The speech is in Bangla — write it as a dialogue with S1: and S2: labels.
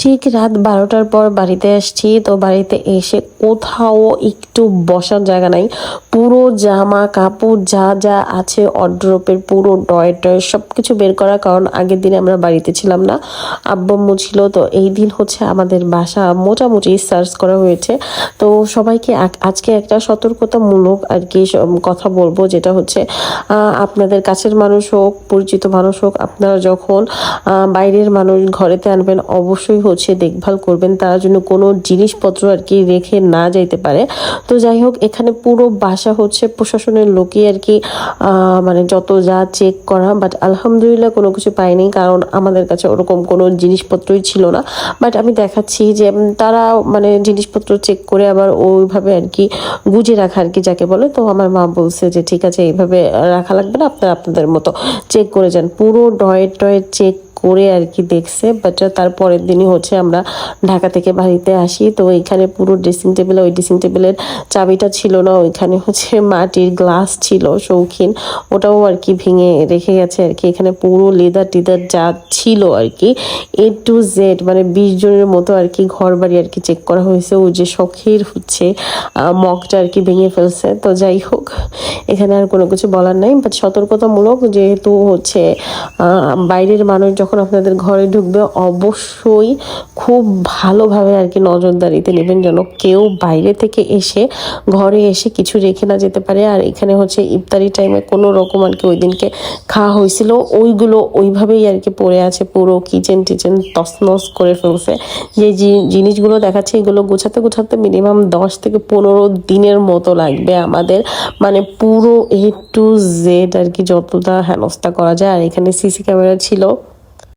S1: ঠিক রাত বারোটার পর বাড়িতে আসছি, তো বাড়িতে এসে কোথাও একটু বসার জায়গা নাই। পুরো জামা, কাপড় যা যা আছে অড্রপের পুরো ডয় টয় সব কিছু বের করা, কারণ আগের দিনে আমরা বাড়িতে ছিলাম না। আব্বাম্মু ছিল, তো এই দিন হচ্ছে আমাদের বাসা মোটামুটি সার্চ করা হয়েছে। তো সবাইকে আজকে একটা সতর্কতামূলক আর কি কথা বলব, যেটা হচ্ছে আপনাদের কাছের মানুষ হোক, পরিচিত মানুষ হোক, আপনারা যখন বাইরের মানুষ ঘরেতে আনবেন, অবশ্যই হচ্ছে, দেখভাল করবেন, তারা যেন কোনো জিনিসপত্র আর কি রেখে না যাইতে পারে। তো যাই হোক, এখানে পুরো বাসা হচ্ছে প্রশাসনের লোকই আর কি মানে যত যা চেক করা বাট আলহামদুলিল্লাহ কোনো কিছু পাইনি, কারণ আমাদের কাছে ওরকম কোনো জিনিসপত্রই ছিল না। বাট আমি দেখাচ্ছি যে তারা মানে জিনিসপত্র চেক করে আবার ওইভাবে আর কি গুজে রাখা আর কি, যাকে বলে। তো আমার মা বলছে যে, ঠিক আছে, এইভাবে রাখা লাগবে না, আপনারা আপনাদের মতো চেক করে যান। পুরো ডয়ের টয়ের চেক করে আর কি দেখছে বাট তারপরের দিনই হচ্ছে আমরা ঢাকা থেকে বাড়িতে আসি। তো এখানে পুরো ড্রেসিং টেবিল ওই ড্রেসিং টেবিলের চাবিটা ছিল না, ওইখানে হচ্ছে মাটির গ্লাস ছিল, শৌখিন। ওটাও আর কি ভেঙে রেখে গেছে আর কি। এখানে পুরো লেদার টিদার যা ছিল আর কি এ টু জেড মানে বিশ জনের মতো আর কি ঘর বাড়ি আর কি চেক করা হয়েছে। ও যে শখের হচ্ছে মগটা আর কি ভেঙে ফেলছে। তো যাই হোক, এখানে আর কোনো কিছু বলার নাই। বাট সতর্কতামূলক যেহেতু হচ্ছে বাইরের মানুষ যখন আপনাদের ঘরে ঢুকবে, অবশ্যই খুব ভালোভাবে আর কি নজরদারিতে নেবেন যেন কেউ বাইরে থেকে এসে ঘরে এসে কিছু রেখে না যেতে পারে। আর এখানে হচ্ছে ইফতারি টাইমে কোনো রকম আর কি ওই দিনকে খাওয়া হয়েছিল। ওইগুলো ওইভাবেই আর কি পড়ে আছে পুরো কিচেন টিচেন তসনস করে ফেলছে। যে জিনিসগুলো দেখাচ্ছে এগুলো গোছাতে গোছাতে মিনিমাম দশ থেকে পনেরো দিনের মতো লাগবে আমাদের। মানে পুরো এ টু জেড আর কি যতটা হেনস্থা করা যায়। আর এখানে সিসি ক্যামেরা ছিল।